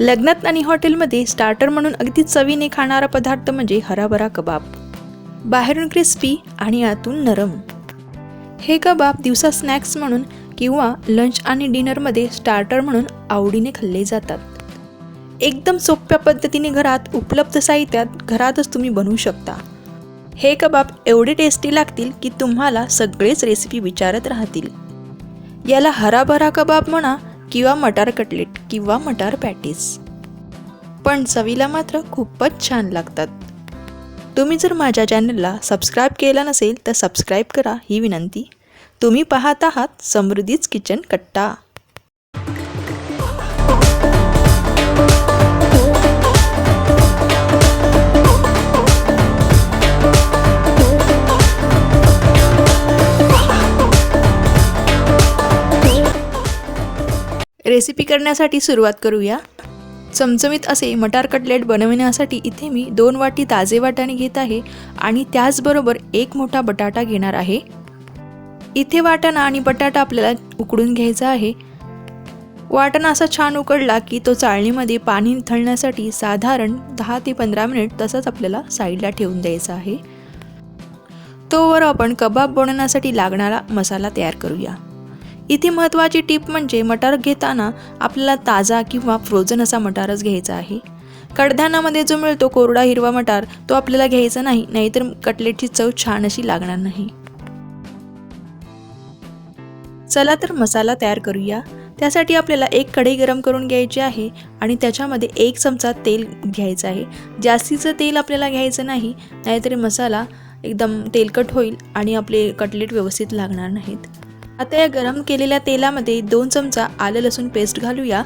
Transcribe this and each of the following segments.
लग्नात आणि हॉटेलमध्ये स्टार्टर म्हणून अगदी चवीने खाणारा पदार्थ म्हणजे हराभरा कबाब. बाहेरून क्रिस्पी आणि आतून नरम. हे कबाब दिवसा स्नॅक्स म्हणून किंवा लंच आणि डिनरमध्ये स्टार्टर म्हणून आवडीने खाल्ले जातात. एकदम सोप्या पद्धतीने घरात उपलब्ध साहित्यात घरातच तुम्ही बनवू शकता. हे कबाब एवढे टेस्टी लागतील की तुम्हाला सगळेच रेसिपी विचारत राहतील. याला हराभरा कबाब म्हणा किंवा मटार कटलेट किंवा मटार पॅटीस. पण चवीला मात्र खूपच छान लागतात. तुम्ही जर माझ्या चॅनलला सबस्क्राईब केला नसेल तर सबस्क्राईब करा ही विनंती. तुम्ही पाहत आहात समृद्धीच किचन कट्टा. रेसिपी करण्यासाठी सुरुवात करूया. चमचमीत असे मटार कटलेट बनवण्यासाठी इथे मी दोन वाटी ताजे वाटाणे घेत आहे आणि त्याचबरोबर एक मोठा बटाटा घेणार आहे. इथे वाटाणा आणि बटाटा आपल्याला उकडून घ्यायचा आहे. वाटाणा असा छान उकडला की तो चाळणीमध्ये पाणी थळण्यासाठी साधारण दहा ते पंधरा मिनिट तसंच आपल्याला साईडला ठेवून द्यायचा आहे. तोवर आपण कबाब बनवण्यासाठी लागणारा मसाला तयार करूया. इथे महत्त्वाची टीप म्हणजे मटार घेताना आपल्याला ताजा किंवा फ्रोझन असा मटारच घ्यायचा आहे. कडधान्यामध्ये जो मिळतो कोरडा हिरवा मटार तो आपल्याला घ्यायचा नाही नाहीतर कटलेटची चव छान अशी लागणार नाही. चला तर मसाला तयार करूया. त्यासाठी आपल्याला एक कढई गरम करून घ्यायची आहे आणि त्याच्यामध्ये एक चमचा तेल घ्यायचं आहे. जास्तीचं तेल आपल्याला घ्यायचं नाही नाहीतरी मसाला एकदम तेलकट होईल आणि आपले कटलेट व्यवस्थित लागणार नाहीत. आता या गरम केलेल्या तेलामध्ये दोन चमचा आलं लसूण पेस्ट घालूया.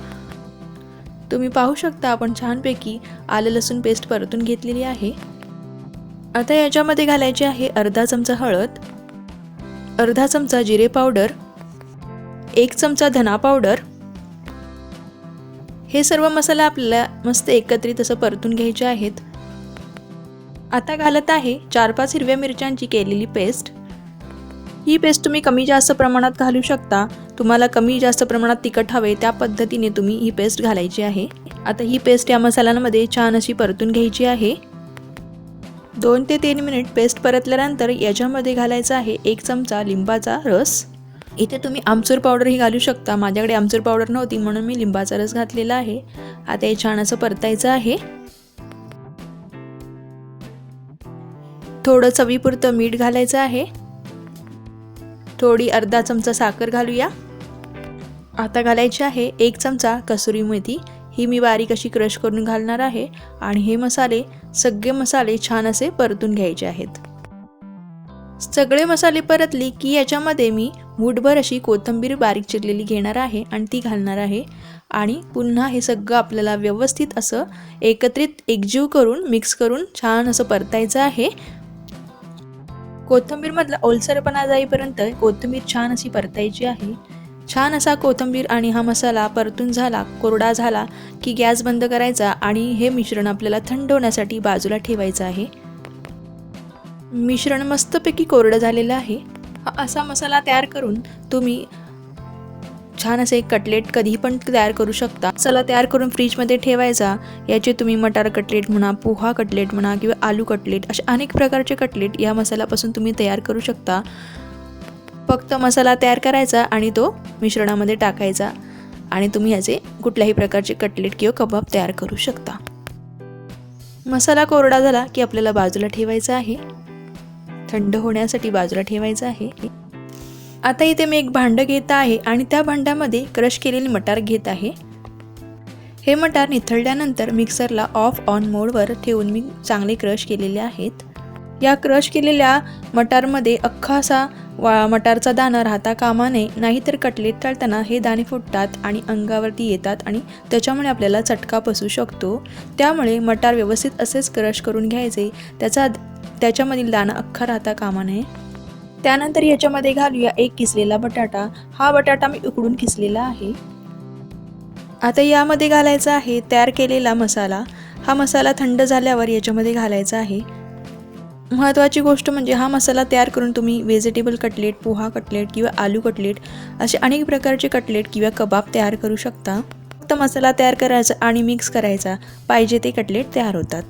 तुम्ही पाहू शकता आपण छानपैकी आलं लसूण पेस्ट परतून घेतलेली आहे. आता याच्यामध्ये घालायची आहे अर्धा चमचा हळद अर्धा चमचा जिरे पावडर एक चमचा धना पावडर. हे सर्व मसाला आपल्याला मस्त एकत्रित असं परतून घ्यायचे आहेत. आता घालत आहे चार पाच हिरव्या मिरच्यांची केलेली पेस्ट. ही पेस्ट तुम्ही कमी जास्त प्रमाणात घालू शकता. तुम्हाला कमी जास्त प्रमाणात तिखट हवे त्या पद्धतीने तुम्ही ही पेस्ट घालायची आहे. आता ही पेस्ट या मसाल्यांमध्ये छान अशी परतून घ्यायची आहे. दोन ते तीन मिनिट पेस्ट परतल्यानंतर याच्यामध्ये घालायचा आहे एक चमचा लिंबाचा रस. इथे तुम्ही आमचूर पावडरही घालू शकता. माझ्याकडे आमचूर पावडर नव्हती म्हणून मी लिंबाचा रस घातलेला आहे. आता हे छान असं परतायचं आहे. थोडं चवीपुरतं मीठ घालायचं आहे. थोडी अर्धा चमचा साखर घालूया. आता घालायची आहे एक चमचा कसुरी मेथी. ही मी बारीक अशी क्रश करून घालणार आहे आणि हे मसाले सगळे मसाले छान असे परतून घ्यायचे आहेत. सगळे मसाले परतली की याच्यामध्ये मी मूठभर अशी कोथिंबीर बारीक चिरलेली घेणार आहे आणि ती घालणार आहे. आणि पुन्हा हे सगळं आपल्याला व्यवस्थित असं एकत्रित एकजीव करून मिक्स करून छान असं परतायचं आहे. कोथिंबीरमधला ओलसरपणा जाईपर्यंत कोथिंबीर छान अशी परतायची आहे. छान असा कोथिंबीर आणि हा मसाला परतून झाला कोरडा झाला की गॅस बंद करायचा आणि हे मिश्रण आपल्याला थंड होण्यासाठी बाजूला ठेवायचं आहे. मिश्रण मस्तपैकी कोरडं झालेलं आहे. असा मसाला तयार करून तुम्ही छान असे कटलेट कधी पण तयार करू शकता. चला तयार करून फ्रीजमध्ये ठेवायचा. याचे तुम्ही मटार कटलेट म्हणा पोहा कटलेट म्हणा किंवा आलू कटलेट असे अनेक प्रकारचे कटलेट या मसाल्यापासून तुम्ही तयार करू शकता. फक्त मसाला तयार करायचा आणि तो मिश्रणामध्ये टाकायचा. आणि तुम्ही याचे कुठल्याही प्रकारचे कटलेट किंवा कबाब तयार करू शकता. मसाला कोरडा झाला की आपल्याला बाजूला ठेवायचा आहे. थंड होण्यासाठी बाजूला ठेवायचं आहे. आता इथे मी एक भांडं घेत आहे आणि त्या भांड्यामध्ये क्रश केलेली मटार घेत आहे. हे मटार निथळल्यानंतर मिक्सरला ऑफ ऑन मोडवर ठेवून मी चांगले क्रश केलेले आहेत. या क्रश केलेल्या मटारमध्ये अख्खा असा वा मटारचा दाणा राहता कामा नये नाहीतर कटलेट तळताना हे दाणे फुटतात आणि अंगावरती येतात आणि त्याच्यामुळे आपल्याला चटका बसू शकतो. त्यामुळे मटार व्यवस्थित असेच क्रश करून घ्यायचे. त्याचा त्याच्यामधील दाणा अख्खा राहता कामा नये त्यानंतर याच्यामध्ये घालूया एक किसलेला बटाटा. हा बटाटा मी उकडून किसलेला आहे. आता यामध्ये घालायचा आहे तयार केलेला मसाला. हा मसाला थंड झाल्यावर याच्यामध्ये घालायचा आहे. महत्त्वाची गोष्ट म्हणजे हा मसाला तयार करून तुम्ही व्हेजिटेबल कटलेट पोहा कटलेट किंवा आलू कटलेट असे अनेक प्रकारचे कटलेट किंवा कबाब तयार करू शकता. फक्त मसाला तयार करायचा आणि मिक्स करायचा. पाहिजे ते कटलेट तयार होतात.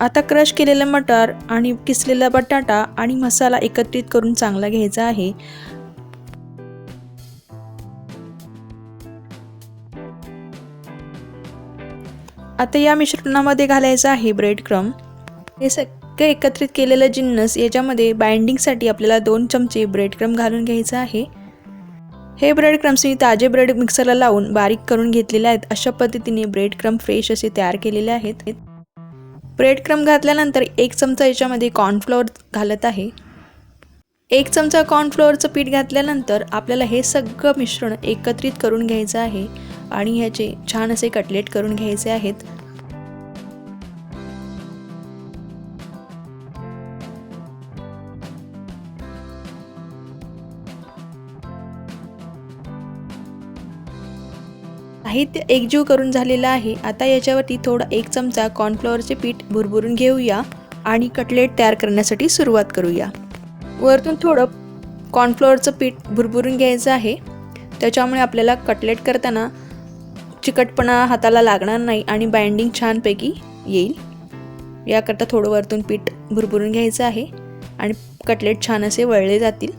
आता क्रश केलेलं मटर आणि किसलेला बटाटा आणि मसाला एकत्रित करून चांगला घ्यायचा आहे. आता या मिश्रणामध्ये घालायचं आहे ब्रेड क्रम हे सगळं एकत्रित केलेलं जिन्नस याच्यामध्ये बाइंडिंगसाठी आपल्याला दोन चमचे ब्रेड क्रम घालून घ्यायचं आहे. हे ब्रेड क्रम्स मी ताजे ब्रेड मिक्सरला लावून बारीक करून घेतलेले आहेत. अशा पद्धतीने ब्रेड क्रम फ्रेश असे तयार केलेले आहेत. ब्रेड क्रम घातल्यानंतर एक चमचा याच्यामध्ये कॉर्नफ्लोअर घालत आहे. एक चमचा कॉर्नफ्लोअरचं पीठ घातल्यानंतर आपल्याला हे सगळं मिश्रण एकत्रित करून घ्यायचं आहे आणि ह्याचे छान असे कटलेट करून घ्यायचे आहेत. साहित्य एकजीव करून झालेलं आहे. आता याच्यावरती थोडा एक चमचा कॉर्नफ्लॉवरचे पीठ भुरभुरून घेऊया आणि कटलेट तयार करण्यासाठी सुरुवात करूया. वरतून थोडं कॉर्नफ्लॉवरचं पीठ भुरभुरून घ्यायचं आहे. त्याच्यामुळे आपल्याला कटलेट करताना चिकटपणा हाताला लागणार नाही आणि बाइंडिंग छानपैकी येईल. याकरता थोडं वरतून पीठ भुरभुरून घ्यायचं आहे आणि कटलेट छान असे वळले जातील.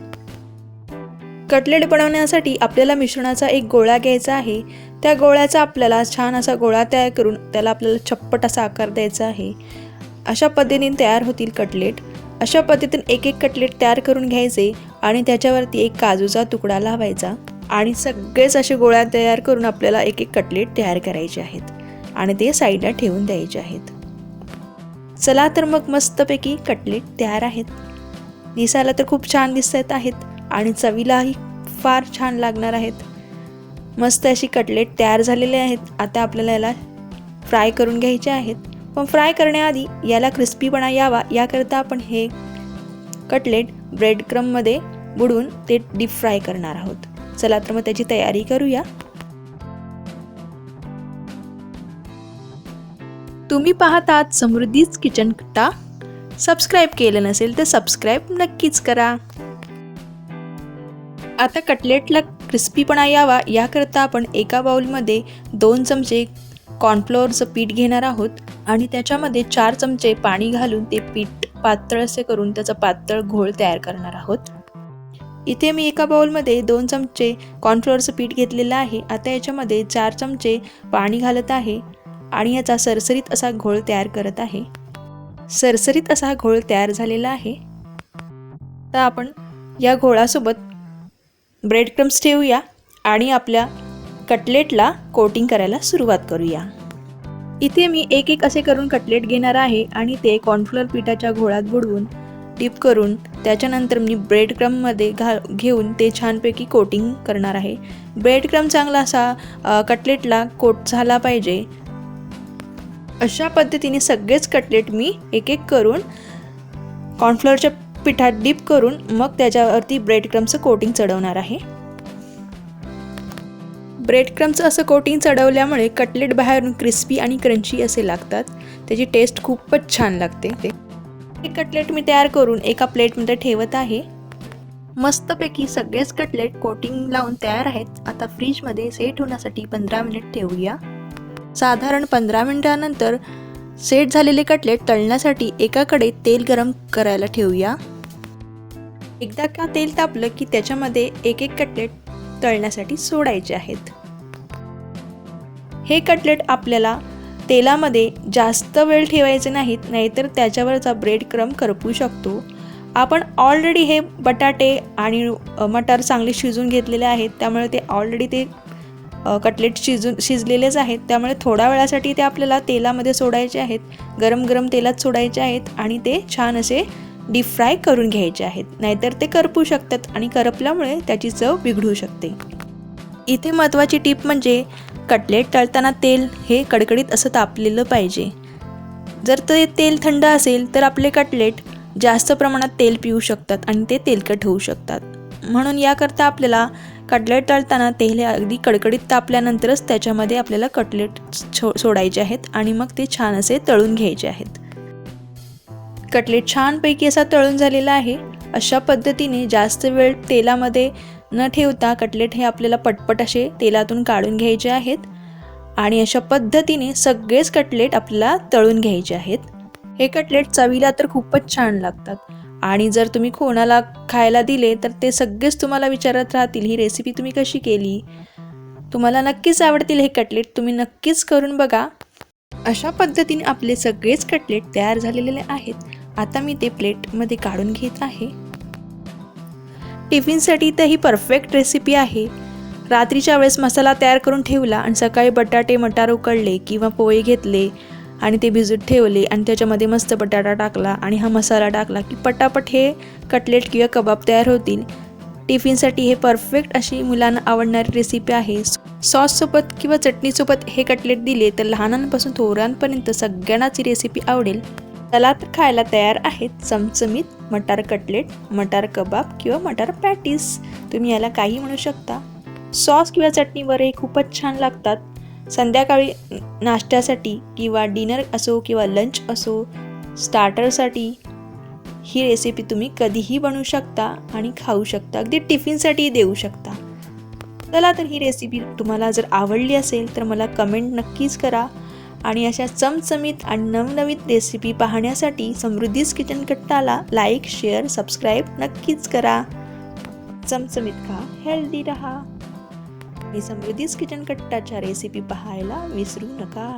कटलेट बनवण्यासाठी आपल्याला मिश्रणाचा एक गोळा घ्यायचा आहे. त्या गोळ्याचा आपल्याला छान असा गोळा तयार करून त्याला आपल्याला छप्पट असा आकार द्यायचा आहे. अशा पद्धतीने तयार होतील कटलेट. अशा पद्धतीने एक एक कटलेट तयार करून घ्यायचे आणि त्याच्यावरती एक काजूचा तुकडा लावायचा आणि सगळेच असे गोळ्या तयार करून आपल्याला एक एक कटलेट तयार करायचे आहेत आणि ते साईडला ठेवून द्यायचे आहेत. चला तर मग मस्तपैकी कटलेट तयार आहेत. दिसायला तर खूप छान दिसत आहेत आणि चवीलाही फार छान लागणार आहेत. मस्त अशी कटलेट तयार झालेले आहेत. आता आपल्याला याला फ्राय करून घ्यायचे आहेत. पण फ्राय करण्याआधी याला क्रिस्पीपणा यावा. याकरता आपण हे कटलेट ब्रेड क्रममध्ये बुडवून ते डीप फ्राय करणार आहोत. चला तर मग त्याची तयारी करूया. तुम्ही पाहतात समृद्धीच किचन कट्टा सबस्क्राईब केलं नसेल तर सबस्क्राईब नक्कीच करा. आता कटलेटला क्रिस्पीपणा यावा याकरता आपण एका बाउलमध्ये दोन चमचे कॉर्नफ्लोअरचं पीठ घेणार आहोत आणि त्याच्यामध्ये चार चमचे पाणी घालून ते पीठ पातळ असे करून त्याचा पातळ घोळ तयार करणार आहोत. इथे मी एका बाउलमध्ये दोन चमचे कॉर्नफ्लोअरचं पीठ घेतलेलं आहे. आता याच्यामध्ये चार चमचे पाणी घालत आहे आणि याचा सरसरीत असा घोळ तयार करत आहे. सरसरीत असा घोळ तयार झालेला आहे. तर आपण या घोळासोबत ब्रेड क्रम्स ठेवूया आणि आपल्या कटलेटला कोटिंग करायला सुरुवात करूया. इथे मी एक एक असे करून कटलेट घेणार आहे आणि ते कॉर्नफ्लोअर पिठाच्या घोळात बुडवून डिप करून त्याच्यानंतर मी ब्रेड क्रममध्ये घा घेऊन ते छानपैकी कोटिंग करणार आहे. ब्रेड क्रम चांगला असा कटलेटला कोट झाला पाहिजे. अशा पद्धतीने सगळेच कटलेट मी एक एक करून कॉर्नफ्लोअरच्या पिठात डीप करून मग त्याच्यावरती ब्रेड क्रमचं कोटिंग चढवणार आहे. ब्रेड क्रमचं असं कोटिंग चढवल्यामुळे कटलेट बाहेरून क्रिस्पी आणि क्रंची असे लागतात. त्याची टेस्ट खूपच छान लागते ते. हे कटलेट मी तयार करून एका प्लेटमध्ये ठेवत आहे. मस्तपैकी सगळेच कटलेट कोटिंग लावून तयार आहेत. आता फ्रीजमध्ये सेट होण्यासाठी पंधरा मिनिट ठेवूया. साधारण पंधरा मिनिटानंतर सेट झालेले कटलेट तळण्यासाठी एकाकडे तेल गरम करायला ठेवूया. एकदा का तेल तापलं की त्याच्यामध्ये एक एक कटलेट तळण्यासाठी सोडायचे आहेत. हे कटलेट आपल्याला तेलामध्ये जास्त वेळ ठेवायचे नाहीत नाहीतर त्याच्यावरचा ब्रेड क्रम करपू शकतो. आपण ऑलरेडी हे बटाटे आणि मटार चांगले शिजून घेतलेले आहेत त्यामुळे ते ऑलरेडी ते कटलेट शिजून शिजलेलेच आहेत. त्यामुळे थोड्या वेळासाठी ते आपल्याला तेलामध्ये सोडायचे आहेत गरम गरम तेलात सोडायचे आहेत आणि ते छान असे डीप फ्राय करून घ्यायचे आहेत. नाहीतर ते करपू शकतात आणि करपल्यामुळे त्याची चव बिघडू शकते. इथे महत्त्वाची टीप म्हणजे कटलेट तळताना तेल हे कडकडीत असं तापलेलं पाहिजे. जर ते तेल थंड असेल तर आपले कटलेट जास्त प्रमाणात तेल पिऊ शकतात आणि ते तेलकट होऊ शकतात. म्हणून याकरता आपल्याला कटलेट तळताना तेल हे अगदी कडकडीत तापल्यानंतरच त्याच्यामध्ये आपल्याला कटलेट छो सोडायचे आहेत आणि मग ते छान असे तळून घ्यायचे आहेत. कटलेट छानपैकी असा तळून झालेला आहे. अशा पद्धतीने जास्त वेळ तेलामध्ये न ठेवता कटलेट हे आपल्याला पटपट असे तेलातून काढून घ्यायचे आहेत. आणि अशा पद्धतीने सगळेच कटलेट आपल्याला तळून घ्यायचे आहेत. हे कटलेट चवीला तर खूपच छान लागतात. आणि जर तुम्ही कोणाला खायला दिले तर ते सगळेच तुम्हाला विचारत राहतील ही रेसिपी तुम्ही कशी केली? तुम्हाला नक्कीच आवडतील हे कटलेट. तुम्ही नक्कीच करून बघा. अशा पद्धतीने आपले सगळेच कटलेट तयार झालेले आहेत. आता मी ते प्लेटमध्ये काढून घेत आहे. टिफिनसाठी तर ही परफेक्ट रेसिपी आहे. रात्रीच्या वेळेस मसाला तयार करून ठेवला आणि सकाळी बटाटे मटार उकळले किंवा पोहे घेतले आणि ते भिजत ठेवले आणि त्याच्यामध्ये मस्त बटाटा टाकला आणि हा मसाला टाकला की पटापट हे कटलेट किंवा कबाब तयार होतील. टिफिनसाठी हे परफेक्ट अशी मुलांना आवडणारी रेसिपी आहे. सॉससोबत किंवा चटणीसोबत हे कटलेट दिले तर लहानांपासून थोरांपर्यंत सगळ्यांनाच ही रेसिपी आवडेल. त्याला तर खायला तयार आहेत. चमचमीत मटार कटलेट मटार कबाब किंवा मटार पॅटीस. तुम्ही याला काही म्हणू शकता. सॉस किंवा चटणीवर हे खूपच छान लागतात. संध्याकाळी नाश्त्यासाठी किंवा डिनर असो किंवा लंच असो स्टार्टरसाठी ही रेसिपी तुम्ही कधीही बनवू शकता आणि खाऊ शकता. अगदी टिफिनसाठी देऊ शकता. चला तर ही रेसिपी तुम्हाला जर आवडली असेल तर मला कमेंट नक्कीच करा. आणि अशा चमचमीत आणि नवनवीन रेसिपी पाहण्यासाठी समृद्धीज किचन कट्टाला लाईक शेअर सबस्क्राईब नक्कीच करा. चमचमीत खा हेल्दी रहा. आणि समृद्धीज किचन कट्टाच्या रेसिपी पाहायला विसरू नका.